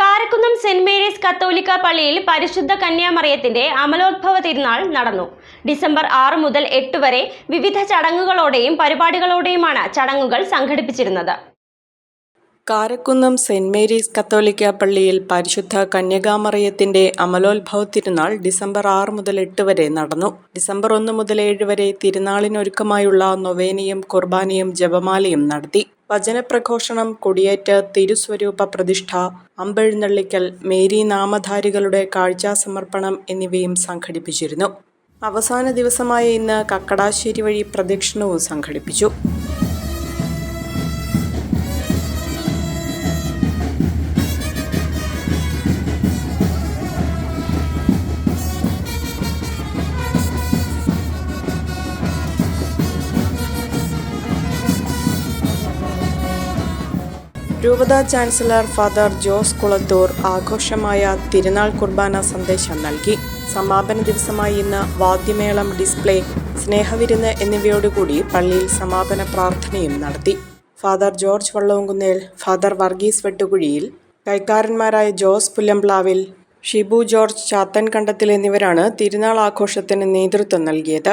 Karakunnam saint Mary's കത്തോലിക്ക പള്ളിയിൽ പരിശുദ്ധ കന്യാമറിയത്തിന്റെ അമലോത്ഭവ തിരുനാൾ നടന്നു. ഡിസംബർ ആറ് മുതൽ എട്ട് വരെ വിവിധ ചടങ്ങുകളോടെയും പരിപാടികളോടെയുമാണ് ചടങ്ങുകൾ സംഘടിപ്പിച്ചിരുന്നത്. കാരക്കുന്നം സെന്റ് മേരീസ് കത്തോലിക്ക പള്ളിയിൽ പരിശുദ്ധ കന്യകാമറിയത്തിന്റെ അമലോത്ഭവ തിരുനാൾ ഡിസംബർ ആറ് മുതൽ എട്ട് വരെ നടന്നു. ഡിസംബർ ഒന്ന് മുതൽ ഏഴ് വരെ തിരുനാളിനൊരുക്കമായുള്ള നൊവേനയും കുർബാനയും ജപമാലയും നടത്തി. വചനപ്രഘോഷണം കൊടിയേറ്റ് തിരുസ്വരൂപ പ്രതിഷ്ഠ അമ്പെഴുന്നള്ളിക്കൽ മേരി നാമധാരികളുടെ കാഴ്ചാ സമർപ്പണം എന്നിവയും സംഘടിപ്പിച്ചിരുന്നു. അവസാന ദിവസമായ ഇന്ന് കക്കടാശ്ശേരി വഴി പ്രദക്ഷിണവും സംഘടിപ്പിച്ചു. രൂപതാ ചാൻസലർ ഫാദർ ജോസ് കുളത്തൂർ ആഘോഷമായ തിരുനാൾ കുർബാന സന്ദേശം നൽകി. സമാപന ദിവസമായി ഇന്ന് വാദ്യമേളം ഡിസ്പ്ലേ സ്നേഹവിരുന്ന് എന്നിവയോടുകൂടി പള്ളിയിൽ സമാപന പ്രാർത്ഥനയും നടത്തി. Father George Vallavumkunnel father Varghese Vettukuzhiyil കൈക്കാരന്മാരായ Jose Pullamplavil Shibu George Chathan Kandathil എന്നിവരാണ് തിരുനാൾ ആഘോഷത്തിന് നേതൃത്വം നൽകിയത്.